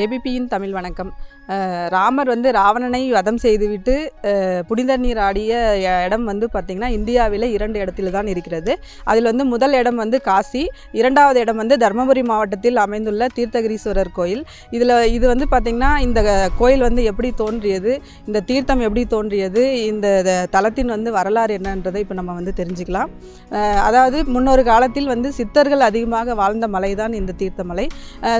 ஏபிபியின் தமிழ் வணக்கம். ராமர் வந்து ராவணனை வதம் செய்துவிட்டு புனித நீர் ஆடிய இடம் வந்து பார்த்திங்கன்னா இந்தியாவில் இரண்டு இடத்துல தான் இருக்கிறது. அதில் வந்து முதல் இடம் வந்து காசி இரண்டாவது இடம் வந்து தர்மபுரி மாவட்டத்தில் அமைந்துள்ள தீர்த்தகிரீஸ்வரர் கோயில். இதில் இது வந்து பார்த்திங்கன்னா இந்த கோயில் வந்து எப்படி தோன்றியது இந்த தீர்த்தம் எப்படி தோன்றியது இந்த தலத்தின் வந்து வரலாறு என்னன்றதை இப்போ நம்ம வந்து தெரிஞ்சுக்கலாம். அதாவது முன்னொரு காலத்தில் வந்து சித்தர்கள் அதிகமாக வாழ்ந்த மலை தான் இந்த தீர்த்தமலை.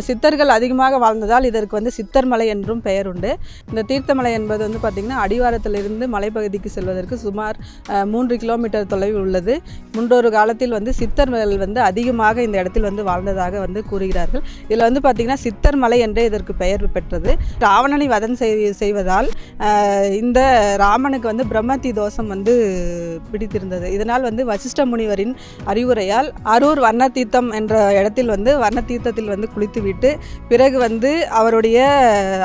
சித்தர்கள் அதிகமாக வாழ்ந்ததால் இதற்கு வந்து சித்தர் மலை என்றும் பெயர் உண்டு இந்த தீர்த்தமலை என்பது வந்து பார்த்திங்கன்னா அடிவாரத்திலிருந்து மலைப்பகுதிக்கு செல்வதற்கு சுமார் மூன்று கிலோமீட்டர் தொலைவில் உள்ளது. முன்னொரு காலத்தில் வந்து சித்தர்கள் வந்து அதிகமாக இந்த இடத்தில் வந்து வாழ்ந்ததாக வந்து கூறுகிறார்கள். இதில் வந்து பார்த்திங்கன்னா சித்தர் மலை என்றே இதற்கு பெயர் பெற்றது. ராவணனை வதம் செய்- செய்வதால் இந்த ராமனுக்கு வந்து பிரம்மத்தி தோஷம் வந்து பிடித்திருந்தது. இதனால் வந்து வசிஷ்ட முனிவரின் அறிவுரையால் அரூர் வர்ண தீர்த்தம் என்ற இடத்தில் வந்து வர்ண தீர்த்தத்தில் வந்து குளித்துவிட்டு பிறகு வந்து அவருடைய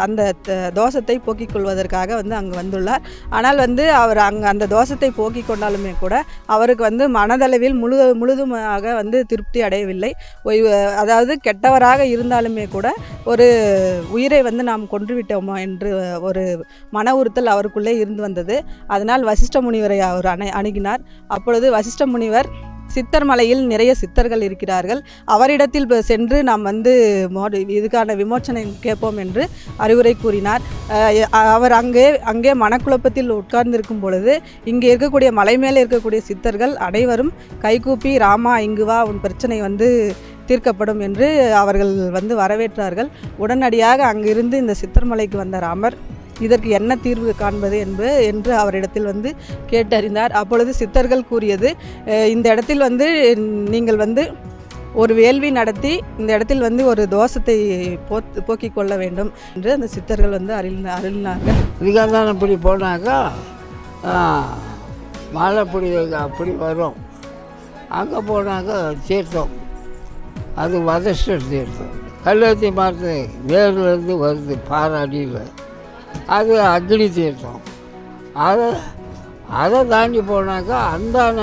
அந்த த- தோஷத்தை போக்கிக் கொள்வதற்காக வந்து அங்கு வந்துள்ளார். ஆனால் வந்து அவர் அங்கே அந்த தோஷத்தை போக்கிக் கொண்டாலுமே கூட அவருக்கு வந்து மனதளவில் முழு முழுதுமாக வந்து திருப்தி அடையவில்லை. ஒய்- அதாவது கெட்டவராக இருந்தாலுமே கூட ஒரு உயிரை வந்து நாம் கொன்றுவிட்டோமோ என்று ஒரு மன உறுத்தல் அவருக்குள்ளே இருந்து வந்தது. அதனால் வசிஷ்ட முனிவரை அவர் அணை அணுகினார். அப்பொழுது வசிஷ்ட முனிவர் சித்தர் மலையில் நிறைய சித்தர்கள் இருக்கிறார்கள். அவரிடத்தில் சென்று நாம் வந்து மோடி இதுக்கான விமோச்சனை கேட்போம் என்று அறிவுரை கூறினார். அவர் அங்கே அங்கே மனக்குழப்பத்தில் உட்கார்ந்திருக்கும் பொழுது இங்கே இருக்கக்கூடிய மலை மேலே இருக்கக்கூடிய சித்தர்கள் அனைவரும் கைகூப்பி ராமா இங்கு வா உன் பிரச்சனை வந்து தீர்க்கப்படும் என்று அவர்கள் வந்து வரவேற்றார்கள். உடனடியாக அங்கிருந்து இந்த சித்தர்மலைக்கு வந்த ராமர் இதற்கு என்ன தீர்வு காண்பது என்பது என்று அவரிடத்தில் வந்து கேட்டறிந்தார். அப்பொழுது சித்தர்கள் கூறியது இந்த இடத்தில் வந்து நீங்கள் வந்து ஒரு வேள்வி நடத்தி இந்த இடத்தில் வந்து ஒரு தோஷத்தை போத்து போக்கிக் கொள்ள வேண்டும் என்று அந்த சித்தர்கள் வந்து அருள் அருளினார்கள். இதுக்காக தான் இப்படி போனாக்கா ஆ, மழை இப்படி அப்படி வரும். அங்கே போனாக்கா தீர்த்தம். அது வதஷ்டர் தீர்த்தம். கல்லூரி மரத்து வேர்லேருந்து வருது பாராடியில் அது அக்னி தீர்த்தம். அதை அதை தாண்டி போனாக்கா அந்தான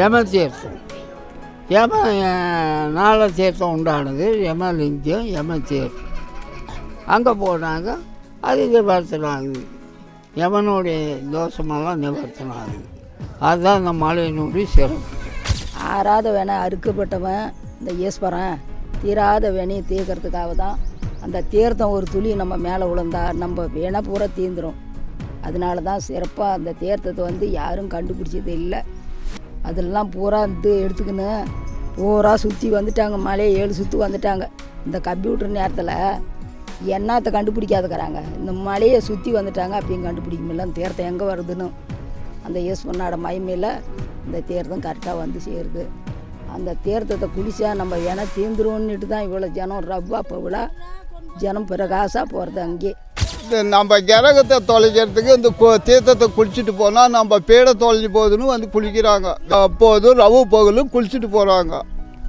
யம தீர்த்தம். யம ஆ, நாள தீர்த்தம் உண்டானது யமலிங்கம் யம தீர்த்தம். அங்கே போனாங்க அது நிவர்த்தனம் ஆகுது யமனுடைய தோஷமெல்லாம் நிவர்த்தனம் ஆகுது அதுதான் இந்த மலையினுடைய சிறப்பு. ஆறாத வேணை அறுக்கப்பட்டவன் இந்த ஈஸ்வரன். தீராத வேணையை தீர்க்கறதுக்காக தான் அந்த தீர்த்தம் ஒரு துளி நம்ம மேலே விழுந்தா நம்ம வேணா பூரா தீந்துடும் அதனால தான் சிறப்பாக அந்த தீர்த்தத்தை வந்து யாரும் கண்டுபிடிச்சது இல்லை. அதெல்லாம் பூரா இது எடுத்துக்கின்னு பூரா சுற்றி வந்துட்டாங்க மலையை ஏழு சுற்றி வந்துட்டாங்க. இந்த கம்ப்யூட்டர் நேரத்தில் என்னத்தை கண்டுபிடிக்காதுக்கிறாங்க இந்த மலையை சுற்றி வந்துட்டாங்க அப்பயும் கண்டுபிடிக்க முடியல? அந்த தீர்த்தம் எங்கே வருதுன்னு. அந்த ஈஸ்வரனோட மயமையில் இந்த தீர்த்தம் கரெக்டாக வந்து சேருது. அந்த தீர்த்தத்தை குளிச்சா நம்ம வேணா தீந்துருவோன்னுட்டு தான் இவ்வளோ ஜனம் ரவ்வா பவுலா ஜனம் பிரகாசாக போகிறது அங்கே. இந்த நம்ம கிரகத்தை தொலைக்கிறதுக்கு இந்த தீர்த்தத்தை குளிச்சுட்டு போனால் நம்ம பீடை தொலைஞ்சு போகுதுன்னு வந்து குளிக்கிறாங்க. அப்போதும் ரவு பகலும் குளிச்சுட்டு போகிறாங்க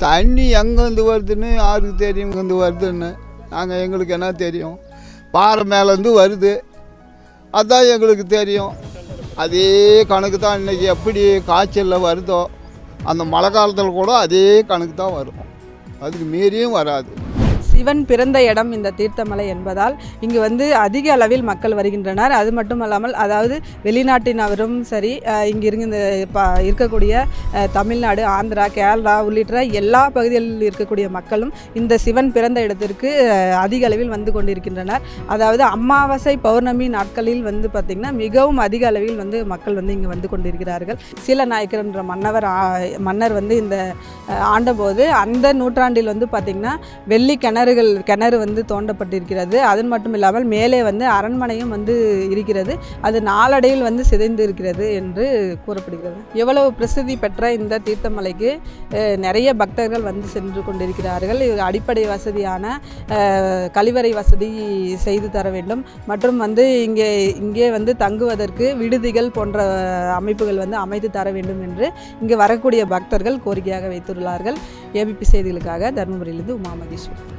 தண்ணி எங்கேருந்து வருதுன்னு யாருக்கு தெரியும் இங்கேருந்து வருதுன்னு? நாங்கள் எங்களுக்கு என்ன தெரியும்? பாறை மேலேருந்து வருது. அதுதான் எங்களுக்கு தெரியும். அதே கணக்கு தான் இன்றைக்கி எப்படி காய்ச்சலில் வருதோ அந்த மழை காலத்தில் கூட அதே கணக்கு தான் வரும். அதுக்கு மீறியும் வராது. சிவன் பிறந்த இடம் இந்த தீர்த்தமலை என்பதால் இங்கு வந்து அதிக அளவில் மக்கள் வருகின்றனர். அது மட்டுமல்லாமல் அதாவது வெளிநாட்டினவரும் சரி இங்கு இருந்த இந்த ப இருக்கக்கூடிய தமிழ்நாடு ஆந்திரா கேரளா உள்ளிட்ட எல்லா பகுதிகளில் இருக்கக்கூடிய மக்களும் இந்த சிவன் பிறந்த இடத்திற்கு அதிக அளவில் வந்து கொண்டிருக்கின்றனர். அதாவது அமாவாசை பௌர்ணமி நாட்களில் வந்து பார்த்திங்கன்னா மிகவும் அதிக அளவில் வந்து மக்கள் வந்து இங்கு வந்து கொண்டிருக்கிறார்கள். சீல நாயக்கர் என்ற மன்னவர் ஆ- மன்னர் வந்து இந்த ஆண்டபோது அந்த நூற்றாண்டில் வந்து பார்த்திங்கன்னா வெள்ளிக்கிணறு கிணறுகள் கிணறு வந்து தோண்டப்பட்டிருக்கிறது. அதன் மட்டும் இல்லாமல் மேலே வந்து அரண்மனையும் வந்து இருக்கிறது. அது நாளடையில் வந்து சிதைந்து இருக்கிறது என்று கூறப்படுகிறது. எவ்வளவு பிரசித்தி பெற்ற இந்த தீர்த்தமலைக்கு நிறைய பக்தர்கள் வந்து சென்று கொண்டிருக்கிறார்கள். இது அடிப்படை வசதியான கழிவறை வசதி செய்து தர வேண்டும். மற்றும் வந்து இங்கே இங்கே வந்து தங்குவதற்கு விடுதிகள் போன்ற அமைப்புகள் வந்து அமைத்து தர வேண்டும் என்று இங்கே வரக்கூடிய பக்தர்கள் கோரிக்கையாக வைத்துள்ளார்கள். ஏபிபி செய்திகளுக்காக தருமபுரியிலிருந்து உமா மகேஸ்வரன்